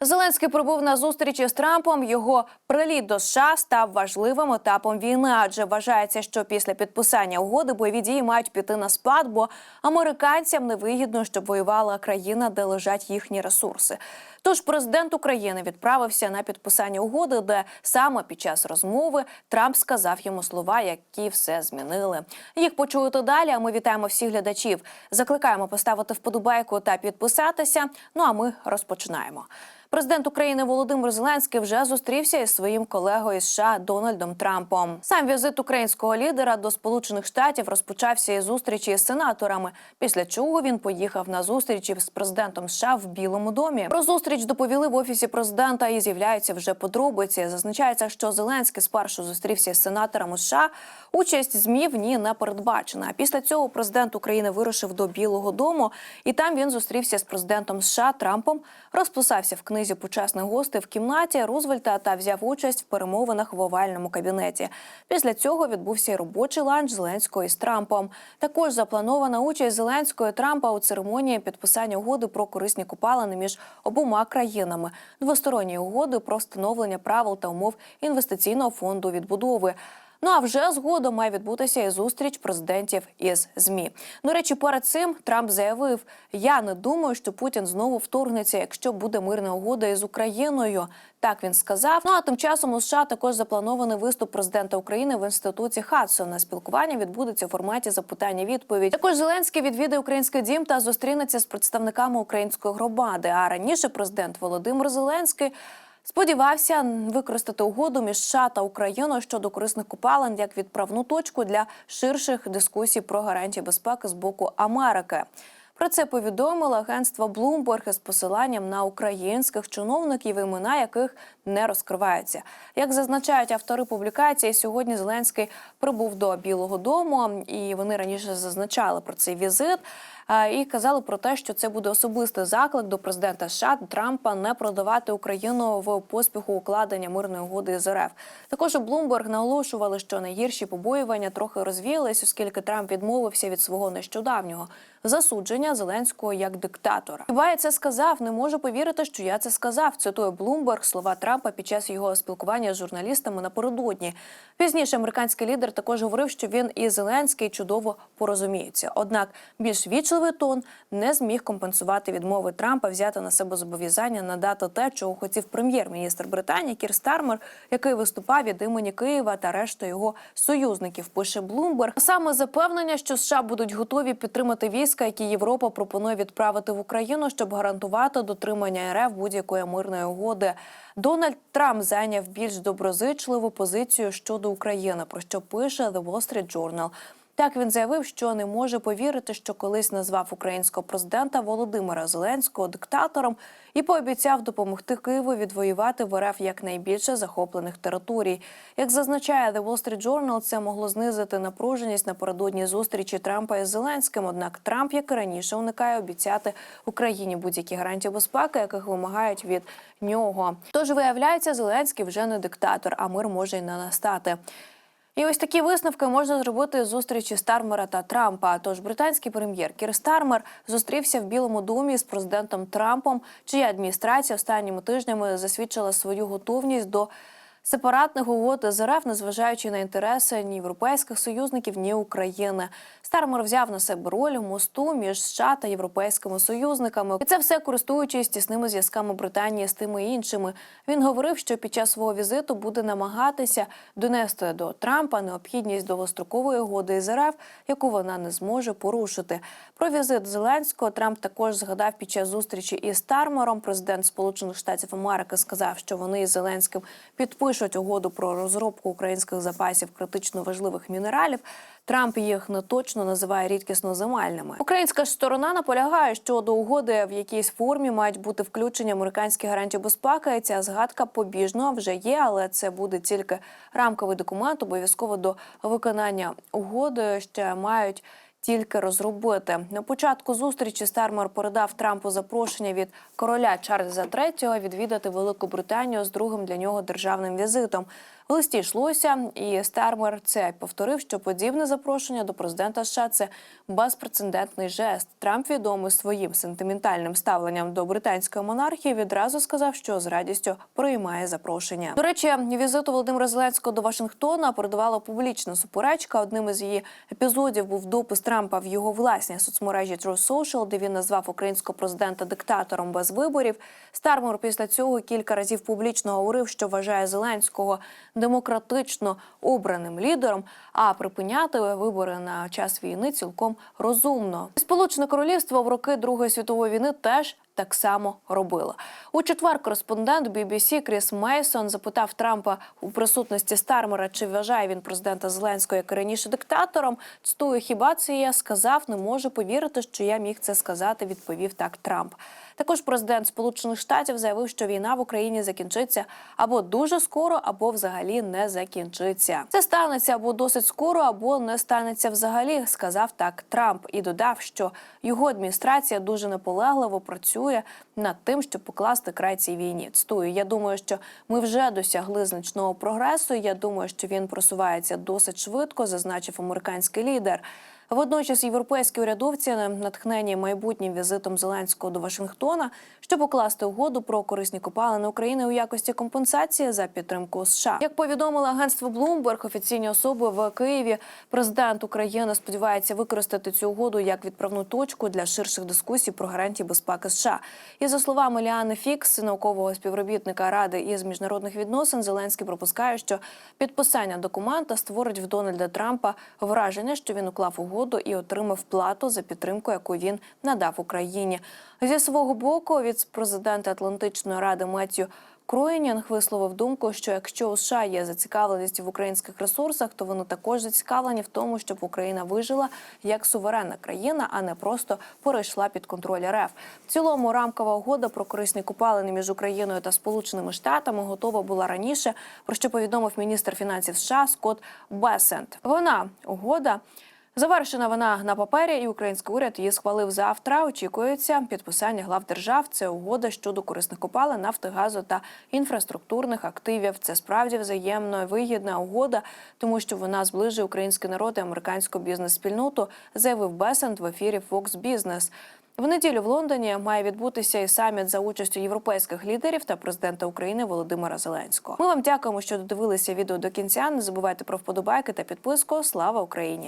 Зеленський прибув на зустрічі з Трампом. Його приліт до США став важливим етапом війни, адже вважається, що після підписання угоди бойові дії мають піти на спад, бо американцям невигідно, щоб воювала країна, де лежать їхні ресурси. Тож президент України відправився на підписання угоди, де саме під час розмови Трамп сказав йому слова, які все змінили. Їх почуєте далі. А ми вітаємо всіх глядачів. Закликаємо поставити вподобайку та підписатися. Ну а ми розпочинаємо. Президент України Володимир Зеленський вже зустрівся із своїм колегою США Дональдом Трампом. Сам візит українського лідера до Сполучених Штатів розпочався із зустрічі з сенаторами. Після чого він поїхав на зустрічі з президентом США в Білому домі. Про зустріч доповіли в офісі президента і з'являються вже подробиці. Зазначається, що Зеленський спершу зустрівся з сенаторами США. Участь змі в ній не передбачена. Після цього президент України вирушив до Білого Дому, і там він зустрівся з президентом США Трампом, розписався в книзі почесних гостей в кімнаті Рузвельта та взяв участь в перемовинах в овальному кабінеті. Після цього відбувся й робочий ланч Зеленського із Трампом. Також запланована участь Зеленського і Трампа у церемонії підписання угоди про корисні копалини між обома країнами, двосторонні угоди про встановлення правил та умов інвестиційного фонду відбудови. Ну а вже згодом має відбутися і зустріч президентів із змі. До речі, перед цим Трамп заявив: я не думаю, що Путін знову вторгнеться, якщо буде мирна угода із Україною. Так він сказав. Ну а тим часом у США також запланований виступ президента України в інституті Хадсона. Спілкування відбудеться у форматі запитання-відповідь. Також Зеленський відвідає український дім та зустрінеться з представниками української громади. А раніше президент Володимир Зеленський. Сподівався використати угоду між США та Україною щодо корисних купалин як відправну точку для ширших дискусій про гарантії безпеки з боку Америки. Про це повідомило агентство Bloomberg із посиланням на українських чиновників, імена яких не розкриваються. Як зазначають автори публікації, сьогодні Зеленський прибув до Білого Дому, і вони раніше зазначали про цей візит. І казали про те, що це буде особистий заклик до президента США Трампа не продавати Україну в поспіху укладення мирної угоди з РФ. Також у Bloomberg наголошували, що найгірші побоювання трохи розвіялись, оскільки Трамп відмовився від свого нещодавнього засудження Зеленського як диктатора. Хіба я це сказав? Не можу повірити, що я це сказав. Цитує Bloomberg слова Трампа під час його спілкування з журналістами напередодні. Пізніше американський лідер також говорив, що він і Зеленський чудово порозуміються. Однак більш вічливий тон не зміг компенсувати відмови Трампа взяти на себе зобов'язання надати те, чого хотів прем'єр-міністр Британії Кір Стармер, який виступав від імені Києва та решта його союзників. Пише Bloomberg. саме запевнення, що США будуть готові підтримати війська, які Європа пропонує відправити в Україну, щоб гарантувати дотримання РФ будь-якої мирної угоди. Дональд Трамп зайняв більш доброзичливу позицію щодо України, про що пише The Wall Street Journal. Так він заявив, що не може повірити, що колись назвав українського президента Володимира Зеленського диктатором і пообіцяв допомогти Києву відвоювати в РФ якнайбільше захоплених територій. Як зазначає The Wall Street Journal, це могло знизити напруженість напередодні зустрічі Трампа із Зеленським. Однак Трамп, як і раніше, уникає обіцяти Україні будь-які гарантії безпеки, яких вимагають від нього. Тож виявляється, Зеленський вже не диктатор, а мир може й не настати. І ось такі висновки можна зробити з зустрічі Стармера та Трампа. Тож британський прем'єр Кір Стармер зустрівся в Білому домі з президентом Трампом, чия адміністрація останніми тижнями засвідчила свою готовність до сепаратних угод з РФ, незважаючи на інтереси ні європейських союзників, ні України. Стармер взяв на себе роль мосту між США та європейськими союзниками. І це все користуючись тісними зв'язками Британії з тими іншими. Він говорив, що під час свого візиту буде намагатися донести до Трампа необхідність довгострокової угоди з РФ, яку вона не зможе порушити. Про візит Зеленського Трамп також згадав під час зустрічі із Стармером. Президент Сполучених Штатів Америки сказав, що вони із Зеленським підпишуть угоду про розробку українських запасів критично важливих мінералів. Трамп їх не точно називає рідкісно земельними. Українська сторона наполягає, що до угоди в якійсь формі мають бути включені американські гарантії безпеки. Ця згадка побіжно вже є, але це буде тільки рамковий документ. Обов'язково до виконання угоди ще мають. Тільки розробити на початку зустрічі Стармер передав Трампу запрошення від короля Чарльза III відвідати Велику Британію з другим для нього державним візитом. В листі йшлося, і Стармер це повторив, що подібне запрошення до президента США – це безпрецедентний жест. Трамп відомий своїм сентиментальним ставленням до британської монархії. Відразу сказав, що з радістю приймає запрошення. До речі, візиту Володимира Зеленського до Вашингтона передувала публічна суперечка. Одним із її епізодів був допис Трампа в його власній соцмережі True Social, де він назвав українського президента диктатором без виборів. Стармер після цього кілька разів публічно говорив, що вважає Зеленського демократично обраним лідером, а припиняти вибори на час війни цілком розумно. Сполучене королівство в роки Другої світової війни теж. Так само робило у четвер. Кореспондент BBC Кріс Мейсон запитав Трампа у присутності Стармера, чи вважає він президента Зеленського як раніше диктатором. Цитую, хіба це я сказав? Не можу повірити, що я міг це сказати. Відповів так Трамп. Також президент Сполучених Штатів заявив, що війна в Україні закінчиться або дуже скоро, або взагалі не закінчиться. Це станеться або досить скоро, або не станеться взагалі. Сказав так Трамп і додав, що його адміністрація дуже наполегливо працює над тим, щоб покласти край цій війні. Цитую, я думаю, що ми вже досягли значного прогресу. Я думаю, що він просувається досить швидко, зазначив американський лідер. Водночас європейські урядовці натхнені майбутнім візитом Зеленського до Вашингтона, щоб укласти угоду про корисні копалини України у якості компенсації за підтримку США. Як повідомило агентство Bloomberg, офіційні особи в Києві, президент України сподівається використати цю угоду як відправну точку для ширших дискусій про гарантії безпеки США. І за словами Ліани Фікс, наукового співробітника ради із міжнародних відносин, Зеленський пропускає, що підписання документа створить в Дональда Трампа враження, що він уклав угоду і отримав плату за підтримку, яку він надав Україні. Зі свого боку, від президента Атлантичної ради Меттью Кроєнінг висловив думку, що якщо у США є зацікавленість в українських ресурсах, то вони також зацікавлені в тому, щоб Україна вижила як суверенна країна, а не просто перейшла під контроль РФ. В цілому рамкова угода про корисні купалини між Україною та Сполученими Штатами готова була раніше. Про що повідомив міністр фінансів США Скотт Бесент. Вона угода. Завершена вона на папері, і український уряд її схвалив завтра. Очікується підписання глав держав. Це угода щодо корисних копалин, нафти, газу та інфраструктурних активів. Це справді взаємно вигідна угода, тому що вона зближує український народ і американську бізнес-спільноту, заявив Бесент в ефірі Fox Business. В неділю в Лондоні має відбутися і саміт за участю європейських лідерів та президента України Володимира Зеленського. Ми вам дякуємо, що додивилися відео до кінця. Не забувайте про вподобайки та підписку. Слава Україні!